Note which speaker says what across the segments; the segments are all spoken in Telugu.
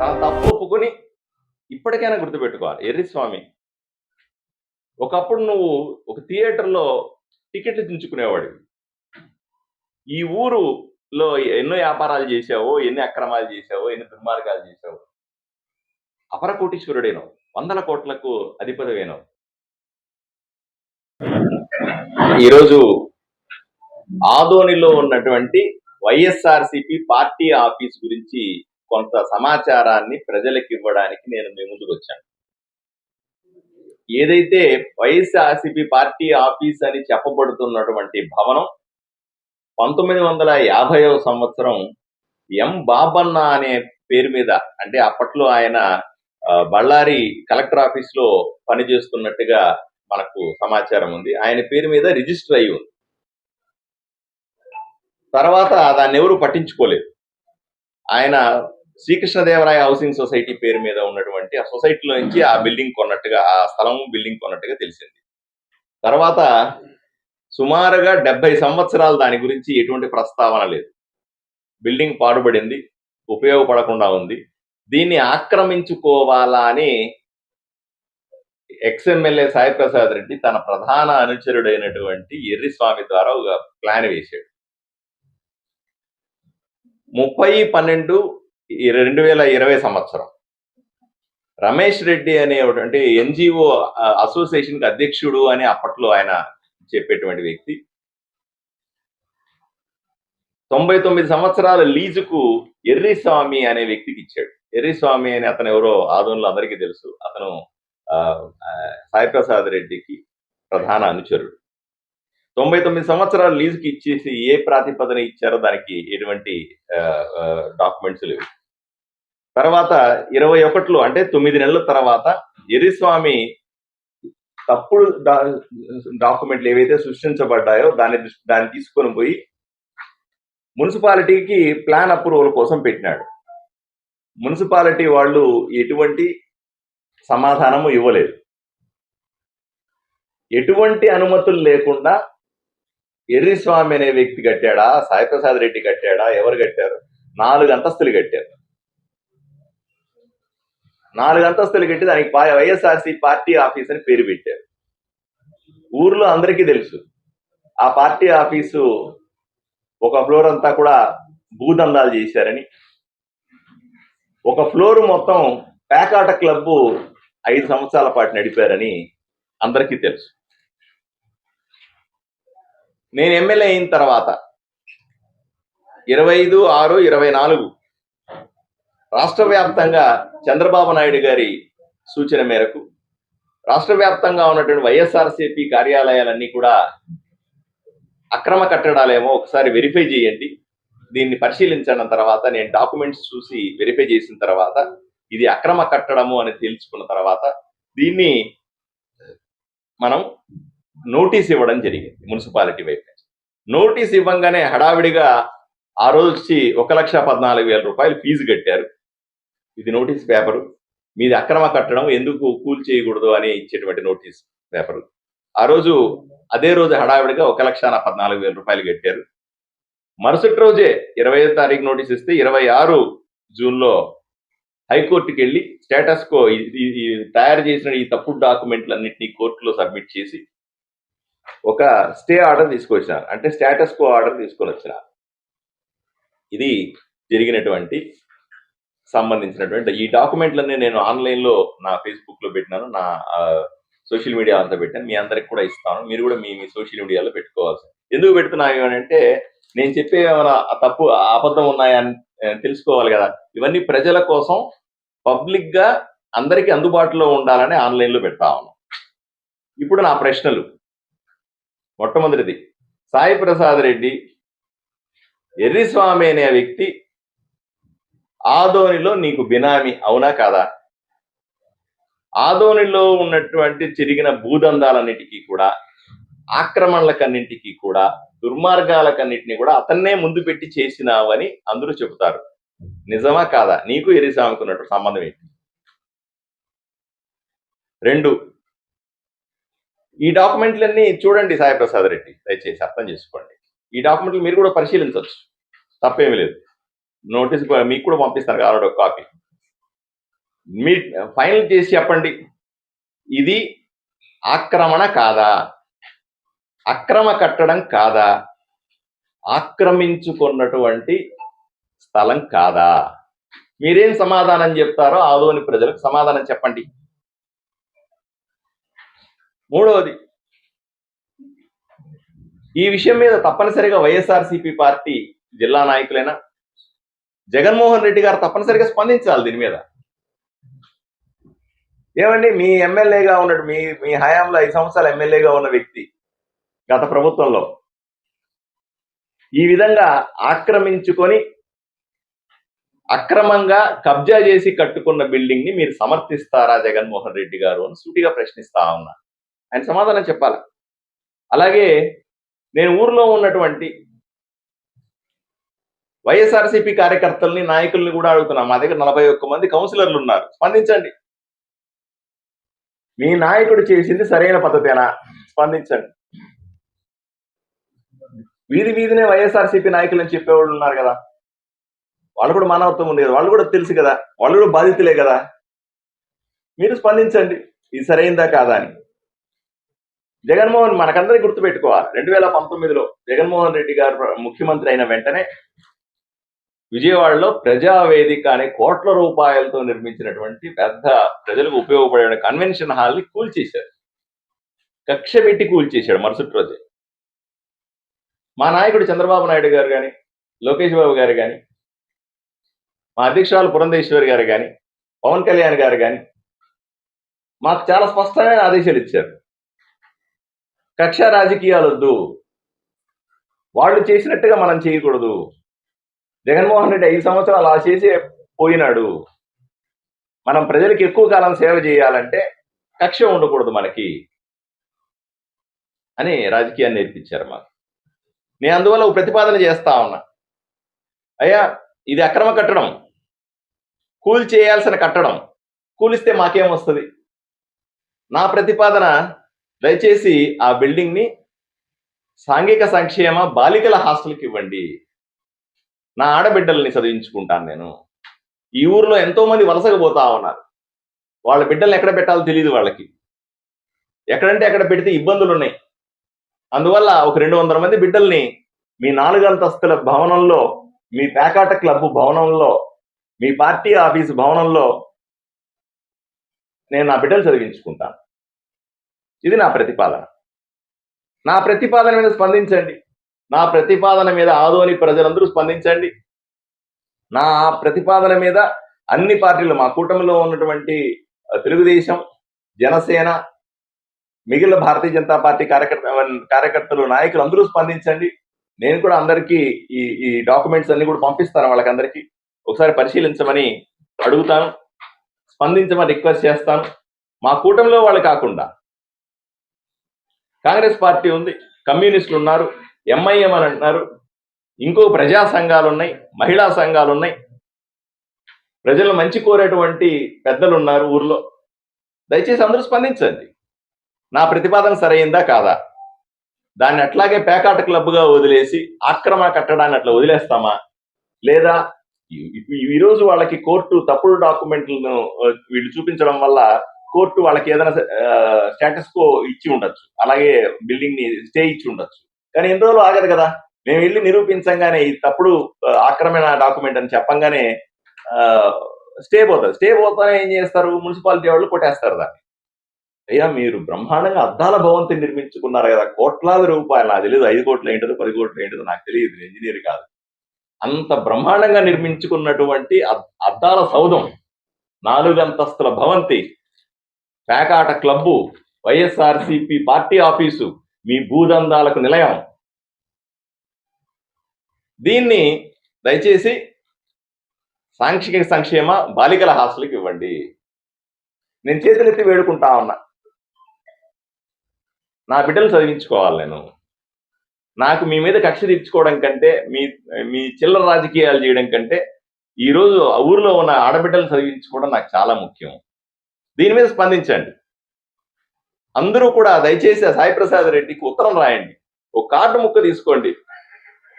Speaker 1: తన తప్పు ఒప్పుకొని ఇప్పటికైనా గుర్తుపెట్టుకోవాలి. ఎర్రి స్వామి ఒకప్పుడు నువ్వు ఒక థియేటర్లో టికెట్లు దించుకునేవాడివి ఈ ఊరులో ఎన్నో వ్యాపారాలు చేసావో ఎన్ని అక్రమాలు చేసావో ఎన్ని దుర్మార్గాలు చేసావో అపర కోటీశ్వరుడైనవు వందల కోట్లకు అధిపతివైనవు. ఈరోజు ఆదోనిలో ఉన్నటువంటి వైఎస్ఆర్సిపి పార్టీ ఆఫీస్ గురించి కొంత సమాచారాన్ని ప్రజలకు ఇవ్వడానికి నేను మీ ముందుకు వచ్చాను. ఏదైతే వైఎస్ఆర్సిపి పార్టీ ఆఫీస్ అని చెప్పబడుతున్నటువంటి భవనం పంతొమ్మిది వందల యాభైవ సంవత్సరం ఎం బాబన్న అనే పేరు మీద అంటే అప్పట్లో ఆయన బళ్ళారి కలెక్టర్ ఆఫీస్లో పనిచేస్తున్నట్టుగా మనకు సమాచారం ఉంది. ఆయన పేరు మీద రిజిస్టర్ అయి ఉంది. తర్వాత దాన్ని ఎవరు పట్టించుకోలేదు. ఆయన శ్రీకృష్ణదేవరాయ హౌసింగ్ సొసైటీ పేరు మీద ఉన్నటువంటి ఆ సొసైటీలో నుంచి ఆ బిల్డింగ్ కొన్నట్టుగా ఆ స్థలం బిల్డింగ్ కొన్నట్టుగా తెలిసింది. తర్వాత సుమారుగా డెబ్బై సంవత్సరాలు దాని గురించి ఎటువంటి ప్రస్తావన లేదు. బిల్డింగ్ పాడుపడింది ఉపయోగపడకుండా ఉంది. దీన్ని ఆక్రమించుకోవాలా అని ఎక్స్ఎమ్మెల్యే సాయి ప్రసాద్ రెడ్డి తన ప్రధాన అనుచరుడైనటువంటి ఎర్రిస్వామి ద్వారా ఒక ప్లాన్ వేశాడు. ముప్పై పన్నెండు రెండు వేల ఇరవై సంవత్సరం. రమేష్ రెడ్డి అనేటువంటి ఎన్జిఓ అసోసియేషన్కి అధ్యక్షుడు అని అప్పట్లో ఆయన చెప్పేటువంటి వ్యక్తి. తొంభై తొమ్మిది సంవత్సరాల లీజుకు ఎర్రిస్వామి అనే వ్యక్తికి ఇచ్చాడు. ఎర్రిస్వామి అని అతను ఎవరో ఆదంలో అందరికీ తెలుసు. అతను సాయిప్రసాద్ రెడ్డికి ప్రధాన అనుచరుడు. తొంభై తొమ్మిది సంవత్సరాలు లీజుకి ఇచ్చేసి ఏ ప్రాతిపదన ఇచ్చారో దానికి ఎటువంటి డాక్యుమెంట్స్ లేవు. తర్వాత ఇరవై ఒకటిలో అంటే తొమ్మిది నెలల తర్వాత ఎరిస్వామి తప్పుడు డాక్యుమెంట్లు ఏవైతే సృష్టించబడ్డాయో దాన్ని దాన్ని తీసుకొని పోయి మున్సిపాలిటీకి ప్లాన్ అప్రూవల్ కోసం పెట్టినాడు. మున్సిపాలిటీ వాళ్ళు ఎటువంటి సమాధానము ఇవ్వలేదు. ఎటువంటి అనుమతులు లేకుండా ఎర్రిస్వామి అనే వ్యక్తి కట్టాడా సాయిప్రసాద్ రెడ్డి కట్టాడా ఎవరు కట్టారు? నాలుగు అంతస్తులు కట్టారు. నాలుగు అంతస్తులు కట్టి దానికి వైఎస్ఆర్సీ పార్టీ ఆఫీస్ అని పేరు పెట్టారు. ఊర్లో అందరికీ తెలుసు. ఆ పార్టీ ఆఫీసు ఒక ఫ్లోర్ అంతా కూడా భూదందాలు చేశారని. ఒక ఫ్లోర్ మొత్తం పేకాట క్లబ్ ఐదు సంవత్సరాల పాటు నడిపారని అందరికీ తెలుసు. నేను ఎమ్మెల్యే అయిన తర్వాత ఇరవై ఐదు ఆరు ఇరవై నాలుగు రాష్ట్ర వ్యాప్తంగా చంద్రబాబు నాయుడు గారి సూచన మేరకు రాష్ట్ర వ్యాప్తంగా ఉన్నటువంటి వైఎస్ఆర్సీపీ కార్యాలయాలన్నీ కూడా అక్రమ కట్టడాలేమో ఒకసారి వెరిఫై చేయండి. దీన్ని పరిశీలించిన తర్వాత నేను డాక్యుమెంట్స్ చూసి వెరిఫై చేసిన తర్వాత ఇది అక్రమ కట్టడము అని తెలుసుకున్న తర్వాత దీన్ని మనం నోటీస్ ఇవ్వడం జరిగింది మున్సిపాలిటీ వైపు నోటీస్ ఇవ్వంగానే హడావిడిగా ఆ రోజు వచ్చి ఒక లక్ష పద్నాలుగు వేల రూపాయలు ఫీజు కట్టారు. ఇది నోటీస్ పేపరు. మీది అక్రమ కట్టడం ఎందుకు కూల్ చేయకూడదు అని ఇచ్చేటువంటి నోటీస్ పేపరు. ఆ రోజు అదే రోజు హడావిడిగా ఒక లక్ష పద్నాలుగు వేల రూపాయలు కట్టారు. మరుసటి రోజే ఇరవై ఐదు తారీఖు నోటీస్ ఇస్తే ఇరవై ఆరు జూన్లో హైకోర్టుకి వెళ్ళి స్టేటస్ కో తయారు చేసిన ఈ తప్పుడు డాక్యుమెంట్లన్నింటినీ కోర్టులో సబ్మిట్ చేసి ఒక స్టే ఆర్డర్ తీసుకొచ్చినారు. అంటే స్టేటస్ కో ఆర్డర్ తీసుకొని వచ్చినారు ఇది జరిగినటువంటి సంబంధించినటువంటి ఈ డాక్యుమెంట్లన్నీ నేను ఆన్లైన్లో నా ఫేస్బుక్లో పెట్టినాను నా సోషల్ మీడియా అంతా పెట్టాను. మీ అందరికి కూడా ఇస్తాను. మీరు కూడా మీ మీ సోషల్ మీడియాలో పెట్టుకోవాల్సి. ఎందుకు పెడుతున్నాను అని అంటే నేను చెప్పే ఏమైనా తప్పు అబద్ధం ఉన్నాయని తెలుసుకోవాలి కదా. ఇవన్నీ ప్రజల కోసం పబ్లిక్గా అందరికీ అందుబాటులో ఉండాలని ఆన్లైన్లో పెడతా ఇప్పుడు నా ప్రశ్నలు. మొట్టమొదటిది. సాయి ప్రసాద్ రెడ్డి ఎర్రిస్వామి అనే వ్యక్తి ఆదోనిలో నీకు బినామీ అవునా కాదా? ఆదోనిలో ఉన్నటువంటి చిరిగిన భూదందాలన్నిటికీ కూడా ఆక్రమణలకన్నింటికి కూడా దుర్మార్గాలకన్నింటినీ కూడా అతన్నే ముందు పెట్టి చేసినావని అందరూ చెబుతారు. నిజమా కాదా? నీకు ఎరిసామికి ఉన్నట్టు సంబంధం ఏంటి? రెండు ఈ డాక్యుమెంట్లన్నీ చూడండి సాయి ప్రసాద్ రెడ్డి. దయచేసి అర్థం చేసుకోండి. ఈ డాక్యుమెంట్లు మీరు కూడా పరిశీలించవచ్చు. తప్పేమీ లేదు. నోటీస్ మీకు కూడా పంపిస్తారు కావాలంటే ఒక కాపీ. మీ ఫైనల్ చేసి చెప్పండి. ఇది ఆక్రమణ కాదా? అక్రమ కట్టడం కాదా? ఆక్రమించుకున్నటువంటి స్థలం కాదా? మీరేం సమాధానం చెప్తారో ఆదోని ప్రజలకు సమాధానం చెప్పండి. మూడవది ఈ విషయం మీద తప్పనిసరిగా వైఎస్ఆర్సీపీ పార్టీ జిల్లా నాయకులైనా జగన్మోహన్ రెడ్డి గారు తప్పనిసరిగా స్పందించాలి దీని మీద. ఏమండి మీ ఎమ్మెల్యేగా ఉన్నట్టు మీ మీ హయాంలో ఐదు సంవత్సరాలు ఎమ్మెల్యేగా ఉన్న వ్యక్తి గత ప్రభుత్వంలో ఈ విధంగా ఆక్రమించుకొని అక్రమంగా కబ్జా చేసి కట్టుకున్న బిల్డింగ్ని మీరు సమర్థిస్తారా జగన్మోహన్ రెడ్డి గారు అని సూటిగా ప్రశ్నిస్తా ఉన్నా. ఆయన సమాధానం చెప్పాలి? అలాగే నేను ఊర్లో ఉన్నటువంటి వైఎస్ఆర్సీపీ కార్యకర్తల్ని నాయకుల్ని కూడా అడుగుతున్నా. మా దగ్గర నలభై ఒక్క మంది కౌన్సిలర్లు ఉన్నారు. స్పందించండి. మీ నాయకుడు చేసింది సరైన పద్ధతేనా? స్పందించండి. వీధి వీధినే వైఎస్ఆర్సీపీ నాయకులని చెప్పేవాళ్ళు ఉన్నారు కదా. వాళ్ళు కూడా మానవత్వం ఉంది కదా. వాళ్ళు కూడా తెలుసు కదా. వాళ్ళు కూడా బాధితులే కదా. మీరు స్పందించండి. ఇది సరైందా కాదా అని. జగన్మోహన్ మనకందరికీ గుర్తుపెట్టుకోవాలి. రెండు వేల పంతొమ్మిదిలో జగన్మోహన్ రెడ్డి గారు ముఖ్యమంత్రి అయిన వెంటనే విజయవాడలో ప్రజావేదిక అనే కోట్ల రూపాయలతో నిర్మించినటువంటి పెద్ద ప్రజలకు ఉపయోగపడే కన్వెన్షన్ హాల్ని కూల్చేశారు. కక్ష పెట్టి కూల్చేశాడు మరుసటి రోజే. మా నాయకుడు చంద్రబాబు నాయుడు గారు కానీ లోకేష్ బాబు గారు కానీ మా అధ్యక్షురాలు పురంధేశ్వరి గారు కానీ పవన్ కళ్యాణ్ గారు కానీ మాకు చాలా స్పష్టమైన ఆదేశాలు ఇచ్చారు. కక్ష రాజకీయాలు వద్దు వాళ్ళు చేసినట్టుగా మనం చేయకూడదు. జగన్మోహన్ రెడ్డి ఐదు సంవత్సరాలు అలా చేసి పోయినాడు. మనం ప్రజలకు ఎక్కువ కాలం సేవ చేయాలంటే కక్ష ఉండకూడదు మనకి అని రాజకీయాన్ని నేర్పించారు మాకు. నేను అందువల్ల ఒక ప్రతిపాదన చేస్తా ఉన్నా. అయ్యా ఇది అక్రమ కట్టడం. కూల్ చేయాల్సిన కట్టడం. కూలిస్తే మాకేం వస్తుంది? నా ప్రతిపాదన దయచేసి ఆ బిల్డింగ్ని సాంఘిక సంక్షేమ బాలికల హాస్టల్కి ఇవ్వండి. నా ఆడబిడ్డల్ని చదివించుకుంటాను నేను. ఈ ఊర్లో ఎంతో మంది వలసగా పోతా ఉన్నారు. వాళ్ళ బిడ్డల్ని ఎక్కడ పెట్టాలో తెలియదు వాళ్ళకి. ఎక్కడంటే ఎక్కడ పెడితే ఇబ్బందులు ఉన్నాయి. అందువల్ల ఒక రెండు వందల మంది బిడ్డల్ని మీ నాలుగు అంతస్తుల భవనంలో మీ పేకాట క్లబ్ భవనంలో మీ పార్టీ ఆఫీస్ భవనంలో నేను నా బిడ్డలు చదివించుకుంటాను. ఇది నా ప్రతిపాదన. నా ప్రతిపాదన మీద స్పందించండి. నా ప్రతిపాదన మీద ఆదోని ప్రజలందరూ స్పందించండి. నా ప్రతిపాదన మీద అన్ని పార్టీలు మా కూటమిలో ఉన్నటువంటి తెలుగుదేశం జనసేన మిగిలిన భారతీయ జనతా పార్టీ కార్యకర్త కార్యకర్తలు నాయకులు అందరూ స్పందించండి. నేను కూడా అందరికీ ఈ ఈ డాక్యుమెంట్స్ అన్ని కూడా పంపిస్తాను వాళ్ళకందరికీ. ఒకసారి పరిశీలించమని అడుగుతాను స్పందించమని రిక్వెస్ట్ చేస్తాను. మా కూటమిలో వాళ్ళు కాకుండా కాంగ్రెస్ పార్టీ ఉంది కమ్యూనిస్టులు ఉన్నారు. ఎంఐఎం అని అంటున్నారు. ఇంకో ప్రజా సంఘాలు ఉన్నాయి మహిళా సంఘాలు ఉన్నాయి ప్రజలు మంచి కోరేటువంటి పెద్దలు ఉన్నారు ఊర్లో. దయచేసి అందరూ స్పందించండి. నా ప్రతిపాదన సరైందా కాదా? దాన్ని అట్లాగే పేకాట క్లబ్గా వదిలేసి ఆక్రమ కట్టడాన్ని అట్లా వదిలేస్తామా? లేదా ఈ- రోజు వాళ్ళకి కోర్టు తప్పుడు డాక్యుమెంట్లను వీళ్ళు చూపించడం వల్ల కోర్టు వాళ్ళకి ఏదైనా స్టేటస్ కో ఇచ్చి ఉండొచ్చు. అలాగే బిల్డింగ్ని స్టే ఇచ్చి ఉండొచ్చు. కానీ ఎన్ని రోజులు ఆగదు కదా. మేము వెళ్ళి నిరూపించంగానే ఇది తప్పుడు ఆక్రమణ డాక్యుమెంట్ అని చెప్పంగానే స్టే పోతుంది స్టే పోతానే ఏం చేస్తారు? మున్సిపాలిటీ వాళ్ళు కొట్టేస్తారు దాన్ని. అయ్యా మీరు బ్రహ్మాండంగా అద్దాల భవంతి నిర్మించుకున్నారు కదా. కోట్లాది రూపాయలు. నాకు తెలియదు ఐదు కోట్లు ఏంటో పది కోట్లు ఏంటో నాకు తెలియదు ఇంజనీర్ కాదు. అంత బ్రహ్మాండంగా నిర్మించుకున్నటువంటి అద్- అద్దాల సౌధం. నాలుగు అంతస్తుల భవంతి. పేకాట క్లబ్బు వైఎస్ఆర్సిపి పార్టీ ఆఫీసు. మీ భూదందాలకు నిలయం. దీన్ని దయచేసి సాంక్షిక సంక్షేమ బాలికల హాస్టల్కి ఇవ్వండి. నేను చేతులెత్తి వేడుకుంటా ఉన్నా. నా బిడ్డలు చదివించుకోవాలి నేను. నాకు మీ మీద కక్ష తీర్చుకోవడం కంటే మీ మీ చిల్లర రాజకీయాలు చేయడం కంటే ఈరోజు ఆ ఊర్లో ఉన్న ఆడబిడ్డలు చదివించుకోవడం నాకు చాలా ముఖ్యం. దీని మీద స్పందించండి. అందరూ కూడా దయచేసి ఆ సాయి ప్రసాద్ రెడ్డికి ఉత్తరం రాయండి. ఒక కార్డు ముక్క తీసుకోండి.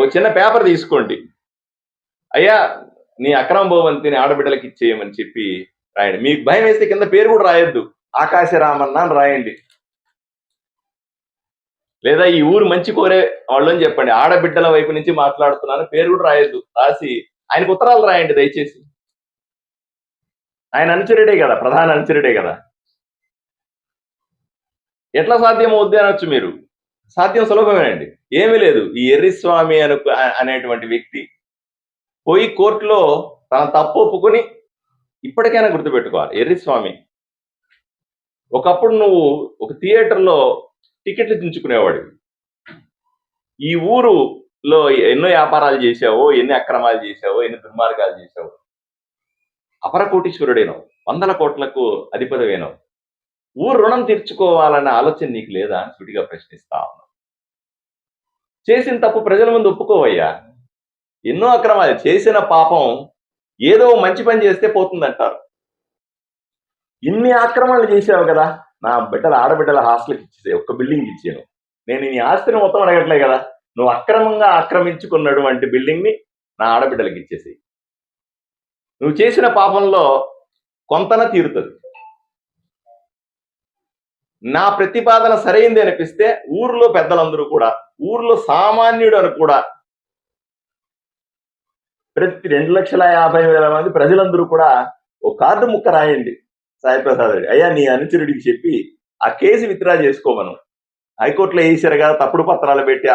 Speaker 1: ఒక చిన్న పేపర్ తీసుకోండి. అయ్యా నీ అక్రమ భవంతిని ఆడబిడ్డలకి ఇచ్చేయమని చెప్పి రాయండి. మీకు భయం వేస్తే కింద పేరు కూడా రాయొద్దు. ఆకాశ రామన్న అని రాయండి. లేదా ఈ ఊరు మంచి కోరే వాళ్ళని చెప్పండి. ఆడబిడ్డల వైపు నుంచి మాట్లాడుతున్నాను పేరు కూడా రాయొద్దు. రాసి ఆయనకు ఉత్తరాలు రాయండి దయచేసి. ఆయన అనుచరుడే కదా ప్రధాన అనుచరుడే కదా. ఎట్లా సాధ్యం అవుద్ది అనొచ్చు మీరు? సాధ్యం సులభమేనండి. ఏమీ లేదు. ఈ ఎర్రిస్వామి అను అనేటువంటి వ్యక్తి పోయి కోర్టులో తన తప్పు ఒప్పుకొని ఇప్పటికైనా గుర్తుపెట్టుకోవాలి. ఎర్రిస్వామి ఒకప్పుడు నువ్వు ఒక థియేటర్లో టికెట్లు దించుకునేవాడు. ఈ ఊరులో ఎన్నో వ్యాపారాలు చేసావో ఎన్ని అక్రమాలు చేసావో ఎన్ని దుర్మార్గాలు చేసావో అపర కోటీశ్వరుడేనో వందల కోట్లకు అధిపతివేనో ఊరు రుణం తీర్చుకోవాలన్న ఆలోచన నీకు లేదా? అని సుడిగా ప్రశ్నిస్తా ఉన్నా. చేసిన తప్పు ప్రజల ముందు ఒప్పుకోవయ్యా. ఎన్నో అక్రమాలు చేసిన పాపం ఏదో మంచి పని చేస్తే పోతుందంటారు. ఇన్ని ఆక్రమణలు చేసావు కదా. నా బిడ్డల ఆడబిడ్డల హాస్టల్కి ఇచ్చేసే ఒక్క బిల్డింగ్ ఇచ్చాను. నేను నీ ఆస్తిని మొత్తం అడగట్లే కదా. నువ్వు అక్రమంగా ఆక్రమించుకున్నటువంటి బిల్డింగ్ని నా ఆడబిడ్డలకి ఇచ్చేసి నువ్వు చేసిన పాపంలో కొంతన తీరుతుంది. నా ప్రతిపాదన సరైంది అనిపిస్తే ఊర్లో పెద్దలందరూ కూడా ఊర్లో సామాన్యుడు అని కూడా ప్రతి రెండు లక్షల యాభై వేల మంది ప్రజలందరూ కూడా ఒక కార్డు ముక్క రాయండి. సాయిప్రసాద్ రెడ్డి అయ్యా నీ అనుచరుడికి చెప్పి ఆ కేసు విత్డ్రా చేసుకోమను హైకోర్టులో వేసారు కదా తప్పుడు పత్రాలు పెట్టి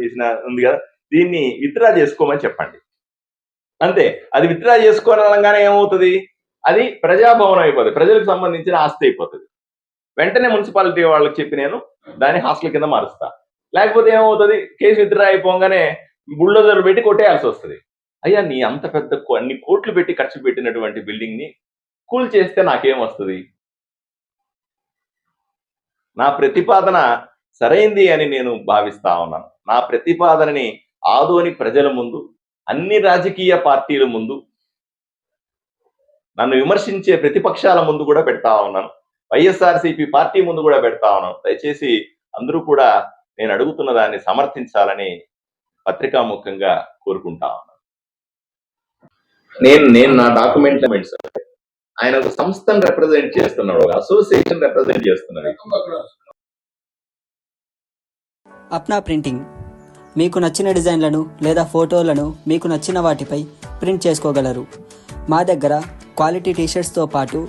Speaker 1: వేసిన ఉంది కదా దీన్ని విత్డ్రా చేసుకోమని చెప్పండి. అంతే అది విత్డ్రా చేసుకోవాలనగానే ఏమవుతుంది? అది ప్రజాభవనం అయిపోతుంది ప్రజలకు సంబంధించిన ఆస్తి అయిపోతుంది. వెంటనే మున్సిపాలిటీ వాళ్ళకి చెప్పి నేను దాన్ని హాస్టల్ కింద మారుస్తా. లేకపోతే ఏమవుతుంది? కేసు విత్డ్రా అయిపోగానే బుల్డోజర్ పెట్టి కొట్టేయాల్సి వస్తుంది. అయ్యా నీ అంత పెద్ద అన్ని కోట్లు పెట్టి ఖర్చు పెట్టినటువంటి బిల్డింగ్ని కూల్ చేస్తే నాకేం వస్తుంది? నా ప్రతిపాదన సరైంది అని నేను భావిస్తా ఉన్నాను. నా ప్రతిపాదనని ఆదోని ప్రజల ముందు అన్ని రాజకీయ పార్టీల ముందు నన్ను విమర్శించే ప్రతిపక్షాల ముందు కూడా పెడతా ఉన్నాను. వైఎస్ఆర్సీపీ పార్టీ ముందు కూడా పెడతా ఉన్నాను దయచేసి అందరూ కూడా నేను అడుగుతున్న దాన్ని సమర్థించాలని పత్రికాముఖంగా కోరుకుంటా ఉన్నాను. నేను నేను నా డాక్యుమెంట్స్ ఆయన ఒక సంస్థను రిప్రజెంట్ చేస్తున్నాడు ఒక అసోసియేషన్ రిప్రజెంట్ చేస్తున్నాడు.
Speaker 2: అప్నా ప్రింటింగ్. మీకు నచ్చిన డిజైన్లను లేదా ఫోటోలను మీకు నచ్చిన వాటిపై ప్రింట్ చేసుకోగలరు. మా దగ్గర క్వాలిటీ టీషర్ట్స్తో పాటు